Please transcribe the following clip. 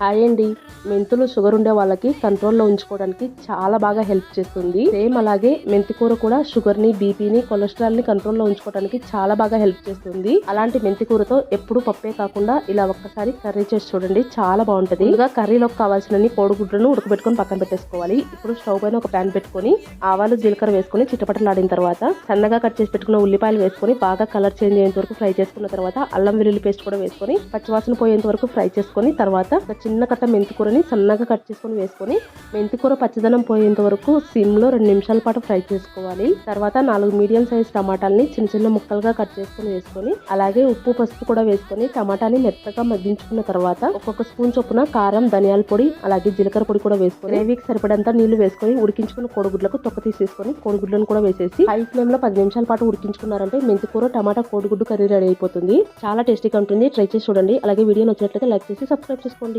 Hi అండి మెంతులు sugar ఉండే వాళ్ళకి కంట్రోల్లో ఉంచుకోవడానికి చాలా బాగా హెల్ప్ చేస్తుంది. సేమ్ అలాగే మెంతి కూర కూడా షుగర్ని బీపీని కొలెస్ట్రాల్ని కంట్రోల్లో ఉంచుకోవడానికి చాలా బాగా హెల్ప్ చేస్తుంది. అలాంటి మెంతి కూరతో ఎప్పుడు పప్పే కాకుండా ఇలా ఒక్కసారి కర్రీ చేసి చూడండి చాలా బాగుంటది. ముందుగా కర్రీలోకి కావాల్సిన కోడిగుడ్లను ఉడకబెట్టుకొని పక్కన పెట్టేసుకోవాలి. ఇప్పుడు స్టవ్ పైన ఒక ప్యాన్ పెట్టుకొని ఆవాలు జీలకర్ర వేసుకొని చిట్టపట్టలాడిన తర్వాత సన్నగా కట్ చేసి పెట్టుకున్న ఉల్లిపాయలు వేసుకొని బాగా కలర్ చేంజ్ అయ్యేంత వరకు ఫ్రై చేసుకున్న తర్వాత అల్లం వెల్లుల్లి పేస్ట్ కూడా వేసుకొని పచ్చివాసన పోయేంత వరకు ఫ్రై చేసుకొని తర్వాత ఒక చిన్న కట్ట మెంతి కూరని సన్నగా కట్ చేసుకొని వేసుకొని మెంతి కూర పచ్చదనం పోయేంత వరకు సిమ్లో రెండు నిమిషాల పాటు ఫ్రై చేసుకోవాలి. తర్వాత నాలుగు మీడియం సైజ్ టమాటాలని చిన్న చిన్న ముక్కలుగా కట్ చేసుకొని వేసుకొని అలాగే ఉప్పు పసుపు కూడా వేసుకొని టమాటాని మెత్తగా మగ్గించుకున్న తర్వాత ఒక్కొక్క స్పూన్ చొప్పున కారం ధనియాల పొడి అలాగే జీలకర్ర పొడి కూడా వేసుకొని గ్రేవీకి సరిపడంత నీళ్ళు వేసుకొని ఉడికించుకున్న కోడిగుడ్లకు తొక్క తీసేసుకొని కోడిగుడ్లను కూడా వేసేసి హై ఫ్లేమ్లో పది నిమిషాల పాటు ఉడికించుకున్నారంటే మెంతికూర టమాటా కోడిగుడ్డు కర్రీ రెడీ అయిపోతుంది. చాలా టేస్టీగా ఉంటుంది. ట్రై చేసి చూడండి. అలాగే వీడియో నచ్చినట్లయితే లైక్ చేసి సబ్స్క్రైబ్ చేసుకోండి.